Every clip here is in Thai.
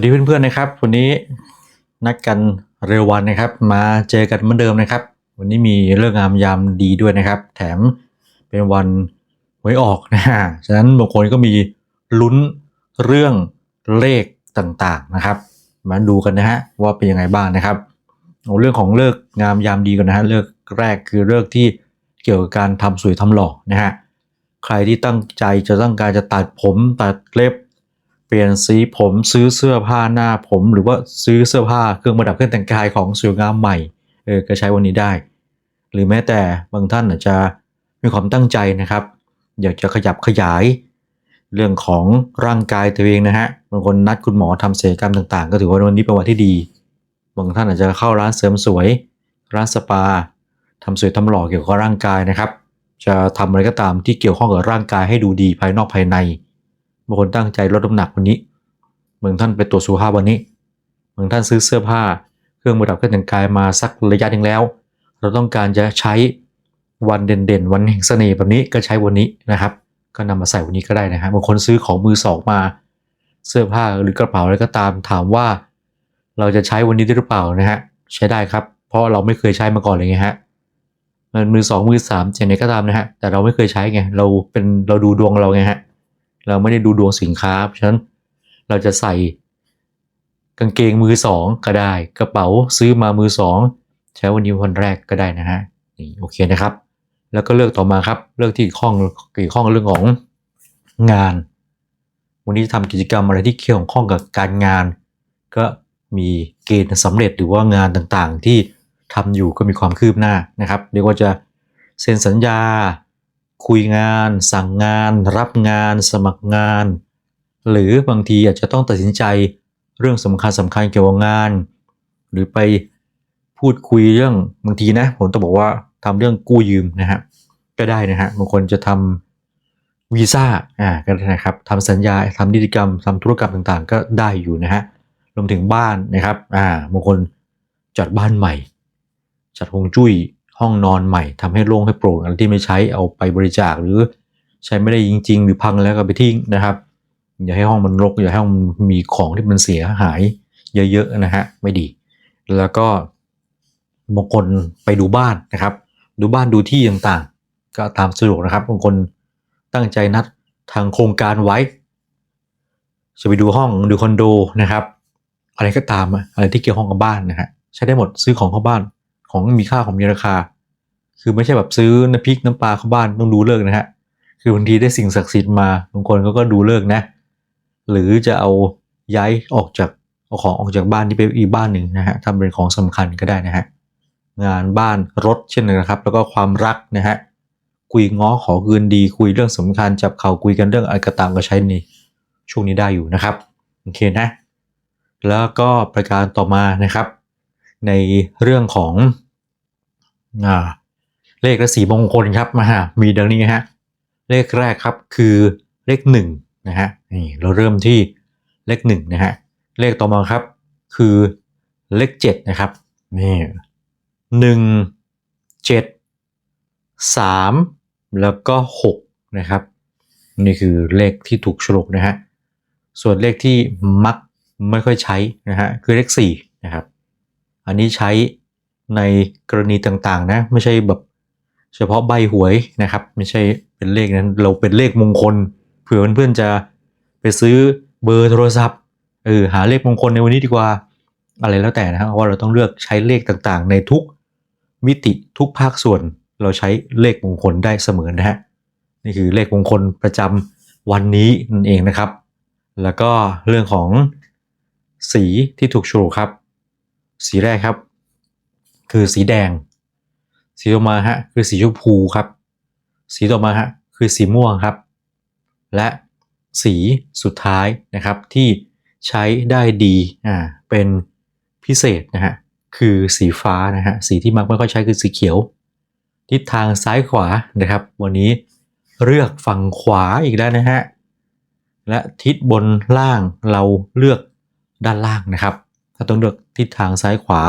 สวัสดีเพื่อนๆนะครับ วันนี้นัดกันเร็ววันนะครับ มาเจอกันเหมือนเดิมนะครับ วันนี้มีเรื่องงามยามดีด้วยนะครับ แถมเป็นวันหวยออกนะฮะฉะนั้นบางคนก็มีลุ้นเรื่องเลขต่างๆนะครับ มาดูกันนะฮะว่าเป็นยังไงบ้างนะครับเอาเรื่องของเลิกงามยามดีก่อนนะฮะเลิกแรกคือเลิกที่เกี่ยวกับการทำสวยทำหล่อนะฮะใครที่ตั้งใจจะตั้งการจะตัดผมตัดเล็บ เปลี่ยนสีผมซื้อเสื้อผ้าหน้าผมหรือว่าซื้อเสื้อผ้าเครื่องประดับเครื่องแต่งกายของสวยงามใหม่เออก็ใช้วันนี้ได้ หรือแม้แต่บางท่านอาจจะมีความตั้งใจนะครับ อยากจะขยับขยาย เรื่องของร่างกายตัวเองนะฮะบางคนนัดคุณหมอทำศัลยกรรมต่างๆ ก็ถือว่าวันนี้เป็นวันที่ดี บางท่านอาจจะเข้าร้านเสริมสวย ร้านสปาทำสวยทำหล่อเกี่ยวกับร่างกายนะครับ จะทำอะไรก็ตามที่เกี่ยวข้องกับร่างกายให้ดูดีภายนอกภายใน บางคนตั้งใจลดน้ำหนักวันนี้บางท่านไปตรวจสุขภาพวันนี้บางท่านซื้อเสื้อผ้า เครื่องประดับเครื่องแต่งกายมาสักระยะหนึ่งแล้ว เราต้องการจะใช้วันเด่นๆ วันแห่งเสน่ห์แบบนี้ก็ใช้วันนี้นะครับ ก็นำมาใส่วันนี้ก็ได้นะฮะบางคนซื้อของมือสองมา เสื้อผ้าหรือกระเป๋าอะไรก็ตามถามว่า เราจะใช้วันนี้ได้หรือเปล่านะฮะใช้ได้ครับ เพราะเราไม่เคยใช้มาก่อนเลยไงฮะมันมือสองมือสามอย่างไหนก็ตามนะฮะแต่เราไม่เคยใช้ไงเราเป็นเราดูดวงเราไงฮะ เราไม่ได้ดูดวงสินค้าเพราะฉะนั้นเราจะใส่กางเกงมือสองก็ได้ กระเป๋าซื้อมามือสองใช้วันนี้วันแรกก็ได้นะฮะนี่โอเคนะครับ แล้วก็เลือกต่อมาครับ เลือกที่ข้องเกี่ยวข้องเรื่องของงาน วันนี้ทำกิจกรรมอะไรที่เกี่ยวข้องกับการงาน ก็มีเกณฑ์สำเร็จหรือว่างานต่างๆ ที่ทำอยู่ก็มีความคืบหน้านะครับเรียกว่าจะเซ็นสัญญา คุยงาน สั่งงาน รับงาน สมัครงาน หรือบางทีอาจจะต้องตัดสินใจเรื่องสำคัญสำคัญเกี่ยวกับงาน หรือไปพูดคุยเรื่องบางทีนะผมต้องบอกว่าทำเรื่องกู้ยืมนะฮะก็ได้นะฮะบางคนจะทำวีซ่าอ่าก็ได้นะครับทำสัญญาทำนิติกรรมทำธุรกรรมต่างๆ ก็ได้อยู่นะฮะรวมถึงบ้านนะครับอ่าบางคนจัดบ้านใหม่ จัดฮวงจุ้ย ห้องนอนใหม่ทำให้โล่งให้โปร่งอะไรที่ไม่ใช้เอาไปบริจาคหรือใช้ไม่ได้จริง ๆ หรือพังแล้วก็ไปทิ้งนะครับ อย่าให้ห้องมันรกอย่าให้ห้องมันมีของที่มันเสียหายเยอะๆนะฮะไม่ดี แล้วก็บางคนไปดูบ้านนะครับ ดูบ้านดูที่ต่างๆ ก็ตามสะดวกนะครับบางคนตั้งใจนัดทางโครงการไว้ จะไปดูห้องดูคอนโดนะครับ อะไรก็ตามอะอะไรที่เกี่ยวข้องกับบ้านนะฮะใช้ได้หมดซื้อของเข้าบ้าน ของมีค่าของมีราคา คือไม่ใช่แบบซื้อน้ำพริกน้ำปลาเข้าบ้านต้องดูเลิกนะฮะคือบางทีได้สิ่งศักดิ์สิทธิ์มาบางคนเขาก็ดูเลิกนะ หรือจะเอาย้ายออกจากเอาของออกจากบ้านที่ไปอีกบ้านหนึ่งนะฮะทำเป็นของสำคัญก็ได้นะฮะงานบ้านรถเช่นกันนะครับ แล้วก็ความรักนะฮะคุยง้อขอคืนดีคุยเรื่องสำคัญจับเข่าคุยกันเรื่องอะไรก็ตามก็ใช้ในช่วงนี้ได้อยู่นะครับโอเคนะ แล้วก็ประการต่อมานะครับ ในเรื่องของอ่าเลขและสีมงคลครับมาฮะมีดังนี้ฮะเลขแรกครับคือเลขหนึ่งนะฮะนี่เราเริ่มที่เลขหนึ่งนะฮะเลขต่อมาครับคือเลขเจ็ดนะครับนี่หนึ่งเจ็ดสามแล้วก็หกนะครับนี่คือเลขที่ถูกฉลกนะฮะส่วนเลขที่มักไม่ค่อยใช้นะฮะคือเลขสี่นะครับ อันนี้ใช้ในกรณีต่างๆ นะ ไม่ใช่แบบเฉพาะใบหวยนะครับ ไม่ใช่เป็นเลขนั้น เราเป็นเลขมงคลเผื่อเพื่อนๆจะไปซื้อเบอร์โทรศัพท์เออหาเลขมงคลในวันนี้ดีกว่าอะไรแล้วแต่นะครับว่าเราต้องเลือกใช้เลขต่างๆ ในทุกมิติทุกภาคส่วน เราใช้เลขมงคลได้เสมอนะฮะนี่คือเลขมงคลประจำวันนี้นั่นเองนะครับ แล้วก็เรื่องของสีที่ถูกฉลกครับ สีแรกครับ คือสีแดง สีต่อมาฮะคือสีชมพูครับ สีต่อมาฮะคือสีม่วงครับ และสีสุดท้ายนะครับที่ใช้ได้ดีอ่าเป็นพิเศษนะฮะคือสีฟ้านะฮะสีที่มักไม่ค่อยใช้คือสีเขียว ทิศทางซ้ายขวานะครับ วันนี้เลือกฝั่งขวาอีกแล้วนะฮะและทิศบนล่างเราเลือกด้านล่างนะครับ ถ้าต้องเลือกทิศทางซ้ายขวา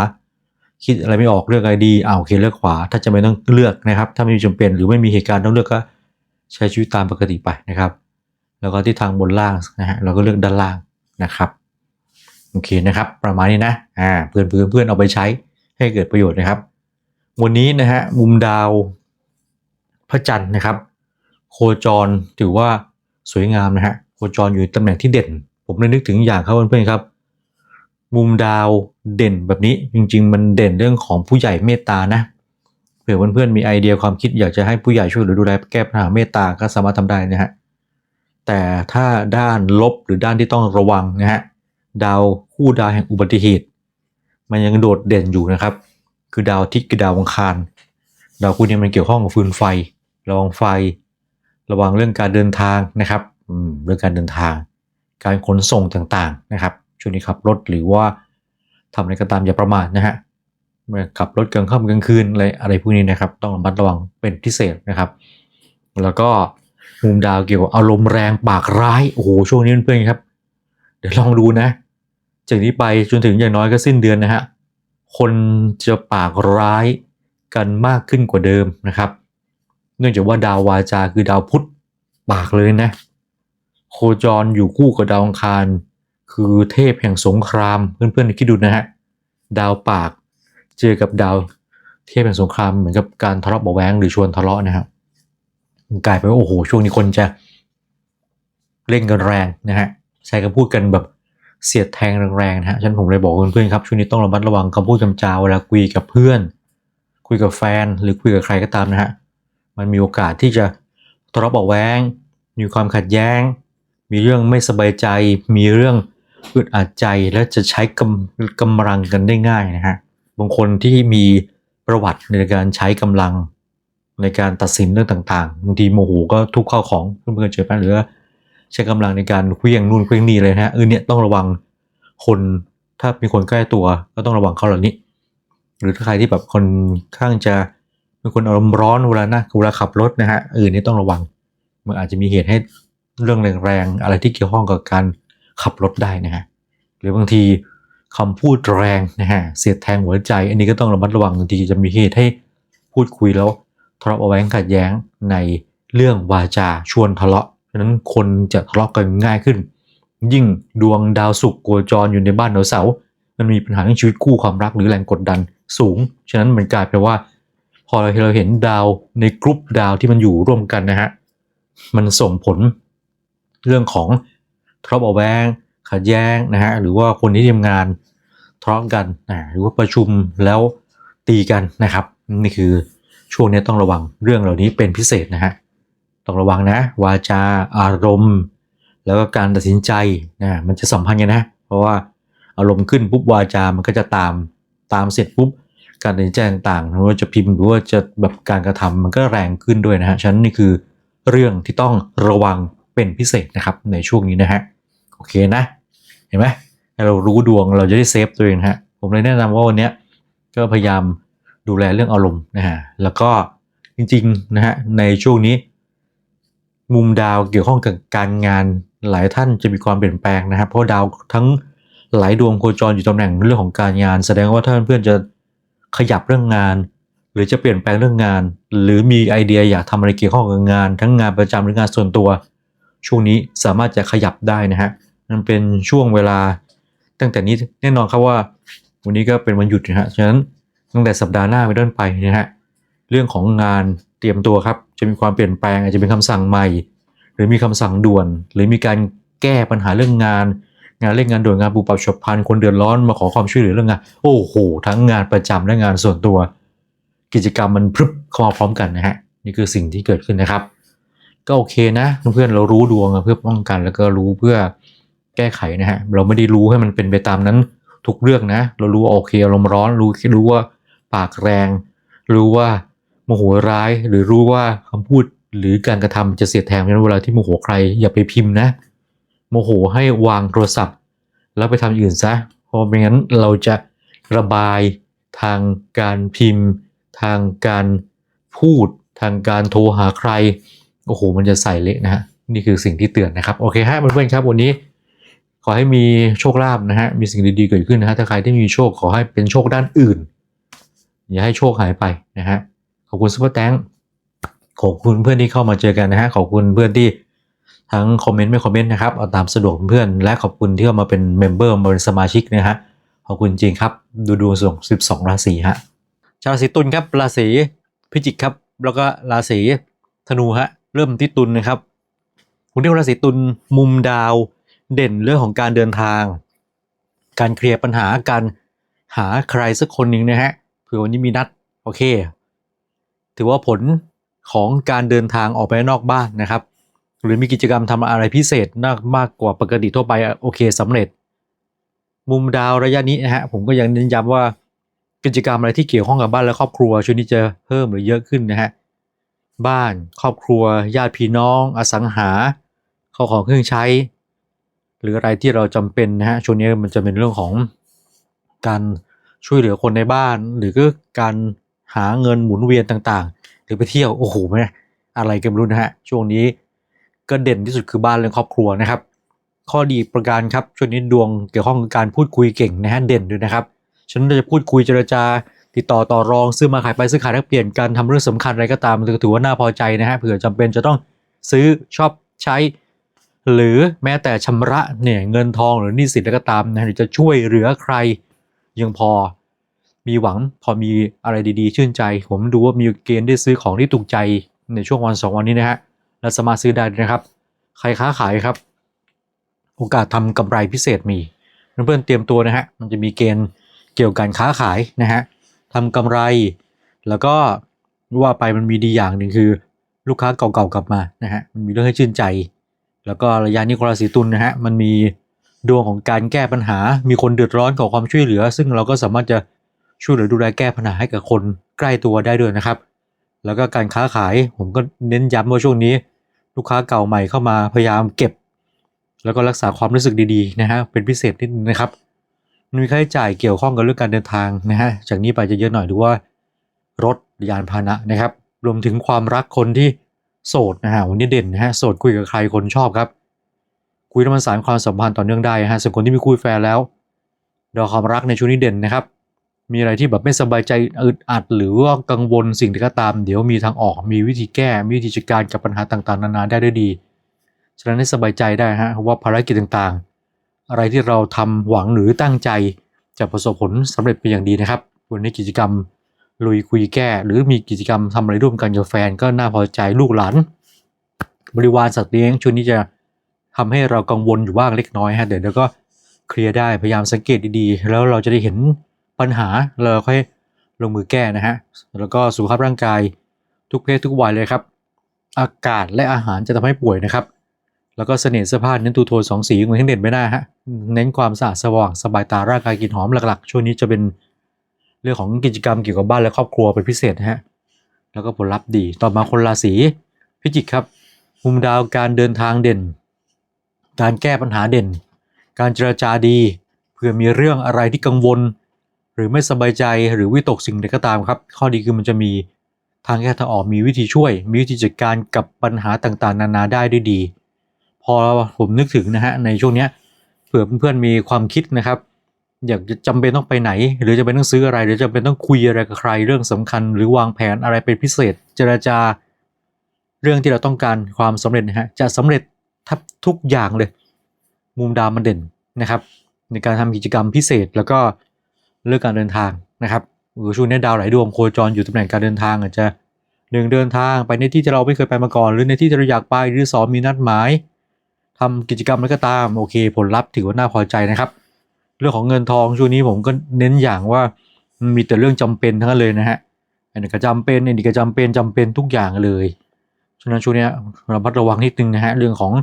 คิดอะไรไม่ออกเลือกอะไรดีอ่าวโอเคเลือกขวา ถ้าจะไม่ต้องเลือกนะครับ ถ้าไม่มีจำเป็นหรือไม่มีเหตุการณ์ต้องเลือกก็ใช้ชีวิตตามปกติไปนะครับ แล้วก็ที่ทางบนล่างนะฮะเราก็เลือกด้านล่างนะครับโอเคนะครับ ประมาณนี้นะอ่าเพื่อนเพื่อนเพื่อนเอาไปใช้ให้เกิดประโยชน์นะครับ วันนี้นะฮะมุมดาวพระจันทร์นะครับ โคจรถือว่าสวยงามนะฮะโคจรอยู่ตำแหน่งที่เด่น ผมเลยนึกถึงอย่างครับเพื่อนๆครับ มุมดาวเด่นแบบนี้ จริง ๆ มันเด่นเรื่องของผู้ใหญ่เมตตานะเผื่อเพื่อนๆมีไอเดียความคิดอยากจะให้ผู้ใหญ่ช่วยหลือดูแลแก้ปัญหาเมตตาก็สามารถทำได้นะฮะแต่ถ้าด้านลบหรือด้านที่ต้องระวังนะฮะดาวคู่ดาวแห่งอุบัติเหตุ มันยังโดดเด่นอยู่นะครับ คือดาวทิตย์คือดาวอังคารดาวคู่นี้มันเกี่ยวข้องกับฟืนไฟ ระวังไฟ ระวังเรื่องการเดินทางนะครับเรื่องการเดินทาง การขนส่งต่างๆนะครับ ช่วงนี้ขับรถหรือว่าทำอะไรก็ตามอย่าประมาทนะฮะเมื่อขับรถกลางค่ำกลางคืนอะไรอะไรพวกนี้นะครับ ต้องระมัดระวังเป็นพิเศษนะครับ แล้วก็มุมดาวเกี่ยวกับอารมณ์แรงปากร้ายโอ้โหช่วงนี้เพื่อนๆครับ เดี๋ยวลองดูนะ จากนี้ไปจนถึงอย่างน้อยก็สิ้นเดือนนะฮะคนจะปากร้ายกันมากขึ้นกว่าเดิมนะครับ เนื่องจากว่าดาววาจาคือดาวพุธปากเลยนะ โคจรอยู่คู่กับดาวอังคาร คือเทพแห่งสงครามเพื่อนๆคิดดูนะฮะดาวปากเจอกับดาวเทพแห่งสงครามเหมือนกับการทะเลาะเบาแวงหรือชวนทะเลาะนะครับกลายเป็นว่าโอ้โหช่วงนี้คนจะเล่นกันแรงนะฮะใช้คำพูดกันแบบเสียดแทงแรงๆนะฮะฉันผมเลยบอกเพื่อนๆครับช่วงนี้ต้องระมัดระวังคำพูดคำจาเวลาคุยกับเพื่อน คุยกับแฟนหรือคุยกับใครก็ตามนะฮะมันมีโอกาสที่จะทะเลาะเบาแวงมีความขัดแย้ง มีเรื่องไม่สบายใจ มีเรื่อง อึดอัดใจและจะใช้กำกำลังกันได้ง่ายนะฮะบางคนที่มีประวัติในการใช้กำลังในการตัดสินเรื่องต่างๆบางทีโมโหก็ทุบข้าวของเพื่อนๆเจอไหมหรือใช้กำลังในการเคลี้ยงนู่นเคลี้ยงนี่เลยนะฮะเออเนี่ยต้องระวังคนถ้ามีคนใกล้ตัวก็ต้องระวังเขาเหล่านี้ หรือถ้าใครที่แบบคนข้างจะเป็นคนอารมณ์ร้อนเวลานะเวลาขับรถนะฮะเออเนี่ยต้องระวัง มันอาจจะมีเหตุให้เรื่องแรงๆอะไรที่เกี่ยวข้องกับการ ขับรถได้นะฮะหรือบางทีคำพูดแรงนะฮะเสียดแทงหัวใจ อันนี้ก็ต้องระมัดระวังบางทีจะมีเหตุให้พูดคุยแล้วทะเลาะเบาแว้งขัดแย้งในเรื่องวาจาชวนทะเลาะฉะนั้นคนจะทะเลาะกันง่ายขึ้น ยิ่งดวงดาวศุกร์โคจรอยู่ในบ้านดาวเสาร์มันมีปัญหาเรื่องชีวิตคู่ความรักหรือแรงกดดันสูง ฉะนั้นมันกลายเป็นว่า พอเราเห็นดาวในกรุ๊ปดาวที่มันอยู่ร่วมกันนะฮะมันส่งผลเรื่องของ ทะเลาะเบาแวงขัดแย้งนะฮะหรือว่าคนที่ทำงานทะเลาะกันนะหรือว่าประชุมแล้วตีกันนะครับ นี่คือช่วงนี้ต้องระวังเรื่องเหล่านี้เป็นพิเศษนะฮะต้องระวังนะ วาจาอารมณ์ แล้วก็การตัดสินใจนะมันจะสัมพันธ์กันนะ เพราะว่าอารมณ์ขึ้นปุ๊บวาจามันก็จะตามตามเสร็จปุ๊บการตัดสินใจต่างๆไม่ว่าจะพิมพ์หรือว่าจะแบบการกระทำมันก็แรงขึ้นด้วยนะฮะฉะนั้นนี่คือเรื่องที่ต้องระวังเป็นพิเศษนะครับในช่วงนี้นะฮะ โอเคนะ เห็นไหมเรารู้ดวงเราจะได้เซฟตัวเองฮะผมเลยแนะนำว่าวันนี้ก็พยายามดูแลเรื่องอารมณ์นะฮะแล้วก็จริงๆนะฮะในช่วงนี้ มุมดาวเกี่ยวข้องกับการงานหลายท่านจะมีความเปลี่ยนแปลงนะครับ เพราะดาวทั้งหลายดวงโคจรอยู่ตำแหน่งเรื่องของการงาน แสดงว่าถ้าเพื่อนจะขยับเรื่องงาน หรือจะเปลี่ยนแปลงเรื่องงาน หรือมีไอเดียอยากทำอะไรเกี่ยวข้องกับงาน ทั้งงานประจำหรืองานส่วนตัว ช่วงนี้สามารถจะขยับได้นะฮะ มันเป็นช่วงเวลาตั้งแต่นี้แน่นอนครับว่า วันนี้ก็เป็นวันหยุดนะฮะฉะนั้นตั้งแต่สัปดาห์หน้าไปต้นไปนะฮะเรื่องของงานเตรียมตัวครับ จะมีความเปลี่ยนแปลงอาจจะเป็นคำสั่งใหม่ หรือมีคำสั่งด่วน หรือมีการแก้ปัญหาเรื่องงาน งานเร่งงานด่วนงานปูปรับฉับพลันคนเดือดร้อนมาขอความช่วยเหลือเรื่องงานโอ้โหทั้งงานประจำและงานส่วนตัว กิจกรรมมันพรึบเข้ามาพร้อมกันนะฮะนี่คือสิ่งที่เกิดขึ้นนะครับ ก็โอเคนะ เพื่อนๆเรารู้ดวงเพื่อป้องกันแล้วก็รู้เพื่อ ก้ไขนะฮะเราไม่ได้รู้ให้มันเป็นไปตามนั้นทุกเรื่องนะ เรารู้ว่าโอเคอารมณ์ร้อนรู้รู้ว่าปากแรง รู้ว่าโมโหร้ายหรือรู้ว่าคำพูดหรือการกระทำจะเสียดแทงดังนั้นเวลาที่โมโหใครอย่าไปพิมพ์นะ โมโหให้วางโทรศัพท์ แล้วไปทำอย่างอื่นซะเพราะไม่งั้นเราจะระบายทางการพิมพ์ ทางการพูด ทางการโทรหาใครโอ้โหมันจะใส่เละนะฮะนี่คือสิ่งที่เตือนนะครับ โอเคฮะเพื่อนๆครับวันนี้ ขอให้มีโชคลาภนะฮะ มีสิ่งดีๆเกิดขึ้นนะฮะ ถ้าใครที่มีโชคขอให้เป็นโชคด้านอื่น อย่าให้โชคหายไปนะฮะ ขอบคุณซุปเปอร์แตงขอบคุณเพื่อนที่เข้ามาเจอกันนะฮะ ขอบคุณเพื่อนที่ทั้งคอมเมนต์ไม่คอมเมนต์นะครับ เอาตามสะดวกเพื่อน และขอบคุณที่เข้ามาเป็นเมมเบอร์มาเป็นสมาชิกนะฮะ ขอบคุณจริงครับ ดูดวงส่ง12 ราศีฮะ ชาวราศีตุลครับ ราศีพิจิกครับ แล้วก็ราศีธนูฮะ เริ่มที่ตุลนะครับคุณที่ราศีตุลมุมดาว เด่นเรื่องของการเดินทาง การเคลียร์ปัญหาการหาใครสักคนหนึ่งนะฮะเผื่อวันนี้มีนัดโอเค ถือว่าผลของการเดินทางออกไปนอกบ้านนะครับ หรือมีกิจกรรมทำอะไรพิเศษมากมากกว่าปกติทั่วไปโอเคสำเร็จ มุมดาวระยะนี้นะฮะผมก็ยังเน้นย้ำว่ากิจกรรมอะไรที่เกี่ยวข้องกับบ้านและครอบครัวช่วงนี้จะเพิ่มหรือเยอะขึ้นนะฮะบ้านครอบครัว ญาติพี่น้อง อสังหาเข้าของเครื่องใช้ หรืออะไรที่เราจำเป็นนะฮะช่วงนี้มันจะเป็นเรื่องของการช่วยเหลือคนในบ้าน หรือก็การหาเงินหมุนเวียนต่างๆ หรือไปเที่ยวโอ้โหแม่อะไรกันไม่รู้นะฮะช่วงนี้ก็เด่นที่สุดคือบ้านและครอบครัวนะครับ ข้อดีประการครับช่วงนี้ดวงเกี่ยวข้องกับการพูดคุยเก่งนะฮะเด่นด้วยนะครับฉะนั้นเราจะพูดคุยเจรจาติดต่อต่อรองซื้อมาขายไปซื้อขายแลกเปลี่ยนการทำเรื่องสำคัญอะไรก็ตามมันก็ถือว่าน่าพอใจนะฮะเผื่อจำเป็นจะต้องซื้อชอบใช้ หรือแม้แต่ชำระเนี่ยเงินทองหรือหนี้สินก็ตามนะหรือจะช่วยเหลือใครยังพอ มีหวังพอมีอะไรดีๆ ชื่นใจ ผมดูว่ามีเกณฑ์ได้ซื้อของที่ถูกใจในช่วงวันสองวันนี้นะฮะและสามารถซื้อได้นะครับ ใครค้าขายครับ โอกาสทำกำไรพิเศษมีเพื่อนๆเตรียมตัวนะฮะมันจะมีเกณฑ์เกี่ยวกับการค้าขายนะฮะทำกำไร แล้วก็ว่าไปมันมีดีอย่างหนึ่งคือ ลูกค้าเก่าๆกลับมานะฮะมันมีเรื่องให้ชื่นใจ แล้วก็ระยะนี้คนราศีตุลนะฮะมันมีดวงของการแก้ปัญหา มีคนเดือดร้อนขอความช่วยเหลือ ซึ่งเราก็สามารถจะช่วยเหลือดูแลแก้ปัญหาให้กับคนใกล้ตัวได้ด้วยนะครับ แล้วก็การค้าขายผมก็เน้นย้ำว่าช่วงนี้ ลูกค้าเก่าใหม่เข้ามาพยายามเก็บ แล้วก็รักษาความรู้สึกดีๆนะฮะเป็นพิเศษนิดนึงนะครับมีค่าใช้จ่ายเกี่ยวข้องกับเรื่องการเดินทางนะฮะจากนี้ไปจะเยอะหน่อยดูว่ารถยานพาหนะนะครับ รวมถึงความรักคนที่ โสดนะฮะวันนี้เด่นนะฮะโสดคุยกับใครคนชอบครับ คุยแล้วมันสานความสัมพันธ์ต่อเนื่องได้ฮะส่วนคนที่มีคู่แฟนแล้วดอกความรักในช่วงนี้เด่นนะครับ มีอะไรที่แบบไม่สบายใจอึดอัด หรือว่ากังวลสิ่งใดก็ตาม เดี๋ยวมีทางออกมีวิธีแก้มีวิธีจัดการกับปัญหาต่างๆ นานาได้ด้วยดีฉะนั้นให้สบายใจได้ฮะว่าภารกิจต่างๆ อะไรที่เราทำหวังหรือตั้งใจจะประสบผลสำเร็จเป็นอย่างดีนะครับวันนี้กิจกรรม ลุยคุยแก้ หรือมีกิจกรรมทำอะไรร่วมกันกับแฟนก็น่าพอใจลูกหลานบริวารสัตว์เลี้ยงช่วงนี้จะทำให้เรากังวลอยู่บ้างเล็กน้อยฮะเดี๋ยวเราก็เคลียร์ได้พยายามสังเกตดีๆ แล้วเราจะได้เห็นปัญหาเราค่อยลงมือแก้นะฮะแล้วก็สุขภาพร่างกายทุกเพศทุกวัยเลยครับ อากาศและอาหารจะทำให้ป่วยนะครับ แล้วก็เสน่ห์เสื้อผ้าเน้นตูโทนสองสีเหมือนที่เด่นไม่ได้ฮะเน้นความสะอาดสว่างสบายตาร่างกายกลินหอมหลักๆ ช่วงนี้จะเป็น เรื่องของกิจกรรมเกี่ยวกับบ้านและครอบครัวเป็นพิเศษนะฮะแล้วก็ผลลัพธ์ดีต่อมาคนราศีพิจิกครับมุมดาวการเดินทางเด่น การแก้ปัญหาเด่น การเจรจาดีเพื่อมีเรื่องอะไรที่กังวล หรือไม่สบายใจหรือวิตกสิ่งใดก็ตามครับ ข้อดีคือมันจะมีทางแก้ทางออกมีวิธีช่วย มีวิธีจัดการกับปัญหาต่างๆ นานาได้ด้วยดี พอผมนึกถึงนะฮะในช่วงเนี้ยเผื่อเพื่อนๆมีความคิดนะครับ อยากจะจำเป็นต้องไปไหน หรือจะเป็นต้องซื้ออะไร หรือจะเป็นต้องคุยอะไรกับใครเรื่องสำคัญ หรือวางแผนอะไรเป็นพิเศษ เจรจาเรื่องที่เราต้องการความสำเร็จนะฮะจะสำเร็จทับทุกอย่างเลย มุมดาวมันเด่นนะครับ ในการทำกิจกรรมพิเศษแล้วก็เรื่องการเดินทางนะครับเออช่วงนี้ดาวหลายดวงโคจรอยู่ตำแหน่งการเดินทางอาจจะหนึ่งเดินทางไปในที่ที่เราไม่เคยไปมาก่อน หรือในที่ที่เราอยากไปหรือสองมีนัดหมายทำกิจกรรมอะไรก็ตามโอเค ผลลัพธ์ถือว่าน่าพอใจนะครับ เรื่องของเงินทองช่วงนี้ผมก็เน้นอย่างว่ามีแต่เรื่องจำเป็นทั้งนั้นเลยนะฮะอันนี้ก็จำเป็นอันนี้ก็จำเป็นจำเป็นทุกอย่างเลยฉะนั้นช่วงนี้ระมัดระวังนิดนึงนะฮะเรื่องของ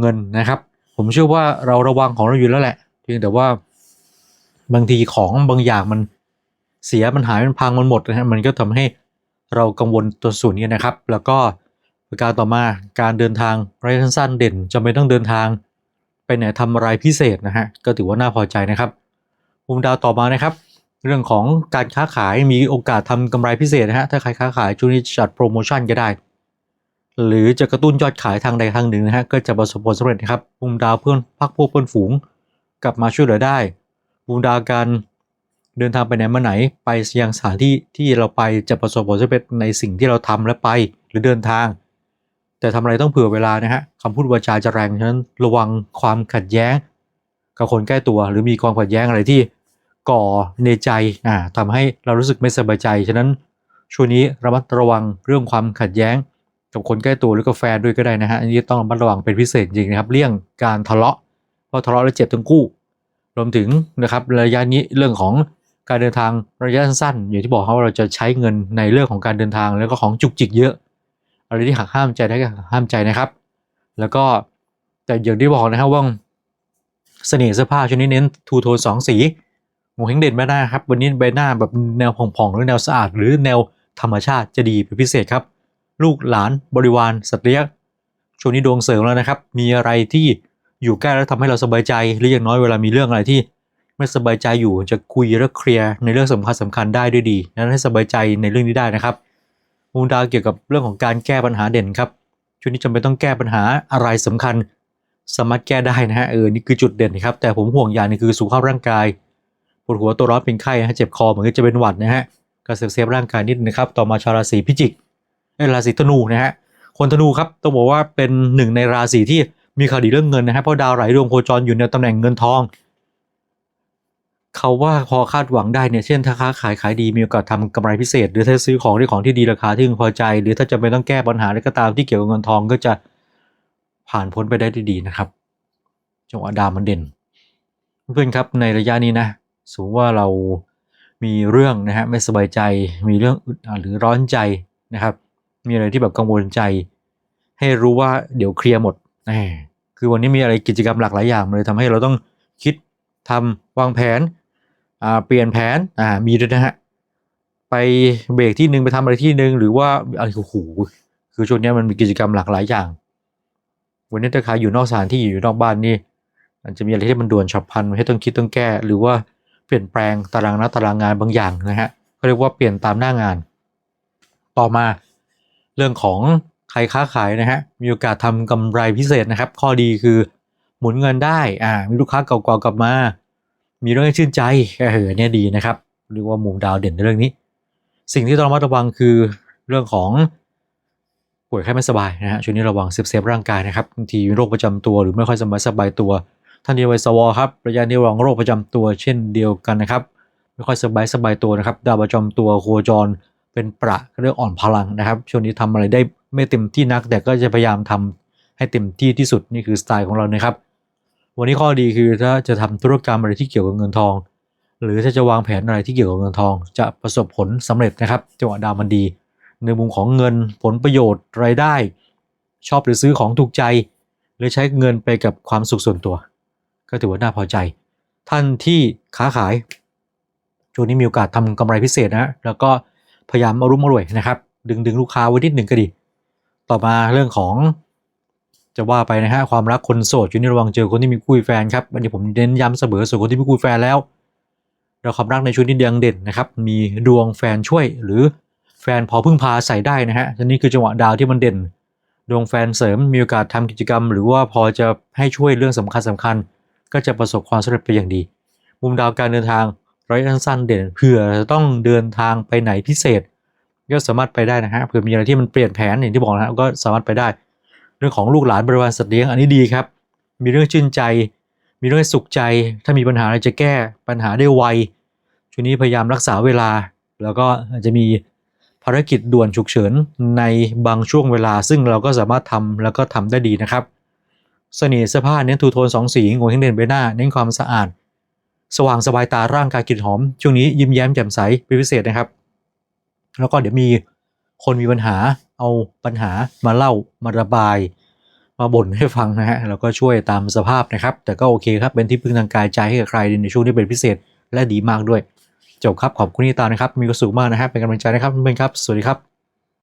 เงินนะครับ ผมเชื่อว่าเราระวังของเราอยู่แล้วแหละ เพียงแต่ว่าบางทีของบางอย่างมันเสียมันหายมันพังมันหมดนะฮะมันก็ทำให้เรากังวลตัวส่วนนี้นะครับ แล้วก็ประการต่อมาการเดินทางระยะสั้นเด่นจำเป็นต้องเดินทาง ไปไหนทำอะไรพิเศษนะฮะก็ถือว่าน่าพอใจนะครับมุมดาวต่อมานะครับ เรื่องของการค้าขายมีโอกาสทำกำไรพิเศษนะฮะถ้าใครค้าขายช่วงนี้จัดโปรโมชั่นก็ได้ หรือจะกระตุ้นยอดขายทางใดทางหนึ่งนะฮะก็จะประสบผลสำเร็จนะครับมุมดาวเพื่อนพักพวกเพื่อนฝูง กลับมาช่วยเหลือได้มุมดาวการเดินทางไปไหนมาไหนไปยังสถานที่ที่เราไปจะประสบผลสำเร็จในสิ่งที่เราทำและไป หรือเดินทาง แต่ทำอะไรต้องเผื่อเวลานะฮะคำพูดวาจาจะแรงฉะนั้นระวังความขัดแย้ง กับคนใกล้ตัว หรือมีความขัดแย้งอะไรที่ก่อในใจอ่าทำให้เรารู้สึกไม่สบายใจฉะนั้นช่วงนี้ระมัดระวังเรื่องความขัดแย้ง กับคนใกล้ตัวหรือกับแฟนด้วยก็ได้นะฮะอันนี้ต้องระมัดระวังเป็นพิเศษจริงนะครับเลี่ยงการทะเลาะเพราะทะเลาะแล้วเจ็บทั้งคู่ รวมถึงนะครับระยะนี้เรื่องของการเดินทางระยะสั้นๆอย่างที่บอกครับว่าเราจะใช้เงินในเรื่องของการเดินทางแล้วก็ของจุกจิกเยอะ อะไรที่หักห้ามใจได้ก็หักห้ามใจนะครับ แล้วก็แต่อย่างที่บอกนะครับว่าเสน่ห์เสื้อผ้าชนี้เน้นทูโทนสองสีหมูเฮงเด่นใบหน้าครับวันนี้ใบหน้าแบบแนวผ่องๆหรือแนวสะอาด หรือแนวธรรมชาติจะดีเป็นพิเศษครับ ลูกหลานบริวารสัตว์เลี้ยงช่วงนี้ดวงเสริมแล้วนะครับ มีอะไรที่อยู่ใกล้แล้วทำให้เราสบายใจหรืออย่างน้อยเวลามีเรื่องอะไรที่ ไม่สบายใจอยู่จะคุยและเคลียร์ในเรื่องสำคัญสำคัญได้ด้วยดีนั้นให้สบายใจในเรื่องนี้ได้นะครับ มูลดาวเกี่ยวกับเรื่องของการแก้ปัญหาเด่นครับช่วงนี้จำเป็นต้องแก้ปัญหาอะไรสำคัญ สามารถแก้ได้นะฮะเออนี่คือจุดเด่นครับ แต่ผมห่วงอย่างนึงคือสุขภาพร่างกายปวดหัวตัวร้อนเป็นไข้นะฮะเจ็บคอเหมือนจะเป็นหวัดนะฮะก็เซฟเซฟร่างกายนิดนึงครับ ต่อมาชาวราศีพิจิกเอ้ราศีธนูนะฮะคนธนูครับต้องบอกว่าเป็นหนึ่งในราศีที่มีข่าวดีเรื่องเงินนะฮะเพราะดาวไหลดวงโคจรอยู่ในตำแหน่งเงินทอง เขาว่าพอคาดหวังได้เนี่ยเช่นถ้าค้าขายขายดีมีโอกาสทำกำไรพิเศษ หรือถ้าซื้อของได้ของที่ดีราคาที่พึงพอใจ หรือถ้าจะไม่ต้องแก้ปัญหาอะไรก็ตามที่เกี่ยวกับเงินทองก็จะผ่านพ้นไปได้ดีนะครับจังหวะดาวมันเด่น เพื่อนครับในระยะนี้นะสมมติว่าเรามีเรื่องนะฮะไม่สบายใจมีเรื่องอึดหรือร้อนใจนะครับ มีอะไรที่แบบกังวลใจ ให้รู้ว่าเดี๋ยวเคลียร์หมดแหมคือวันนี้มีอะไรกิจกรรมหลากหลายอย่างเลยทำให้เราต้องคิดทำวางแผน เปลี่ยนแผนอ่ามีด้วยนะฮะไปเบรกที่หนึ่งไปทำอะไรที่หนึ่งหรือว่าอะไรโอ้โหคือช่วงนี้มันมีกิจกรรมหลากหลายอย่าง วันนี้ถ้าใครอยู่นอกสถานที่อยู่นอกบ้านนี่อาจจะมีอะไรที่มันด่วนฉับพลันให้ต้องคิดต้องแก้ หรือว่าเปลี่ยนแปลงตารางนัดตารางงานบางอย่างนะฮะเขาเรียกว่าเปลี่ยนตามหน้างาน ต่อมาเรื่องของใครค้าขายนะฮะมีโอกาสทำกำไรพิเศษนะครับ ข้อดีคือหมุนเงินได้อ่ามีลูกค้าเก่าๆกลับมา มีเรื่องให้ชื่นใจเออเนี่ยดีนะครับเรียกว่ามุมดาวเด่นในเรื่องนี้ สิ่งที่ต้องระมัดระวังคือเรื่องของป่วยไข้ไม่สบายนะฮะช่วงนี้ระวังเซฟเซฟร่างกายนะครับบางทีโรคประจำตัวหรือไม่ค่อยสบายสบายตัว ท่านที่วัยสวครับระยะนี้ระวังโรคประจำตัว เช่นเดียวกันนะครับ ไม่ค่อยสบายสบายตัวนะครับ ดาวประจำตัวโคจรเป็นประเรื่องอ่อนพลังนะครับ ช่วงนี้ทำอะไรได้ไม่เต็มที่นัก แต่ก็จะพยายามทำให้เต็มที่ที่สุดนี่คือสไตล์ของเรานะครับ วันนี้ข้อดีคือถ้าจะทำธุรกรรมอะไรที่เกี่ยวกับเงินทอง หรือถ้าจะวางแผนอะไรที่เกี่ยวกับเงินทอง จะประสบผลสำเร็จนะครับจังหวะดาวมันดี ในมุมของเงินผลประโยชน์รายได้ ชอบหรือซื้อของถูกใจ หรือใช้เงินไปกับความสุขส่วนตัว ก็ถือว่าน่าพอใจ ท่านที่ค้าขายช่วงนี้มีโอกาสทำกำไรพิเศษนะแล้วก็พยายามเอารุ่มอร่วยนะครับ ดึงดึงลูกค้าไว้นิดหนึ่งก็ดี ต่อมาเรื่องของ จะว่าไปนะฮะความรักคนโสดช่วงนี้ระวังเจอคนที่มีคู่แฟนครับวันนี้ผมเน้นย้ำเสมอส่วนคนที่มีคู่แฟนแล้วเราความรักในช่วงนี้ยังเด่นนะครับมีดวงแฟนช่วยหรือแฟนพอพึ่งพาใส่ได้นะฮะนนี้คือจังหวะดาวที่มันเด่น ดวงแฟนเสริมมีโอกาสทำกิจกรรม หรือว่าพอจะให้ช่วยเรื่องสำคัญสำคัญ ก็จะประสบความสำเร็จไปอย่างดี มุมดาวการเดินทางระยสั้นเด่นเผื่อจะต้องเดินทางไปไหนพิเศษ ก็สามารถไปได้นะฮะเผื่อมีอะไรที่มันเปลี่ยนแผนอย่างที่บอกนะก็สามารถไปได้ เรื่องของลูกหลานบริวารสัตว์เลี้ยงอันนี้ดีครับ มีเรื่องชื่นใจ มีเรื่องสุขใจ ถ้ามีปัญหาอะไรจะแก้ปัญหาได้ไวช่วงนี้พยายามรักษาเวลา แล้วก็อาจจะมีภารกิจด่วนฉุกเฉินในบางช่วงเวลา ซึ่งเราก็สามารถทำแล้วก็ทำได้ดีนะครับเสน่ห์เสื้อผ้าเน้นทูโทนสองสีงงเฮงเด่นใบหน้าเน้นความสะอาด สว่างสบายตาร่างกายกลิ่นหอม ช่วงนี้ยิ้มแย้มแจ่มใสเป็นพิเศษนะครับ แล้วก็เดี๋ยวมีคนมีปัญหา เอาปัญหามาเล่ามาระบาย มาบ่นให้ฟังนะฮะแล้วก็ช่วยตามสภาพนะครับ แต่ก็โอเคครับเป็นที่พึ่งทางกายใจให้กับใครในช่วงนี้เป็นพิเศษและดีมากด้วย จบครับขอบคุณที่ตามนะครับ มีความสุขมากนะฮะเป็นกำลังใจนะครับเพื่อนครับ สวัสดีครับ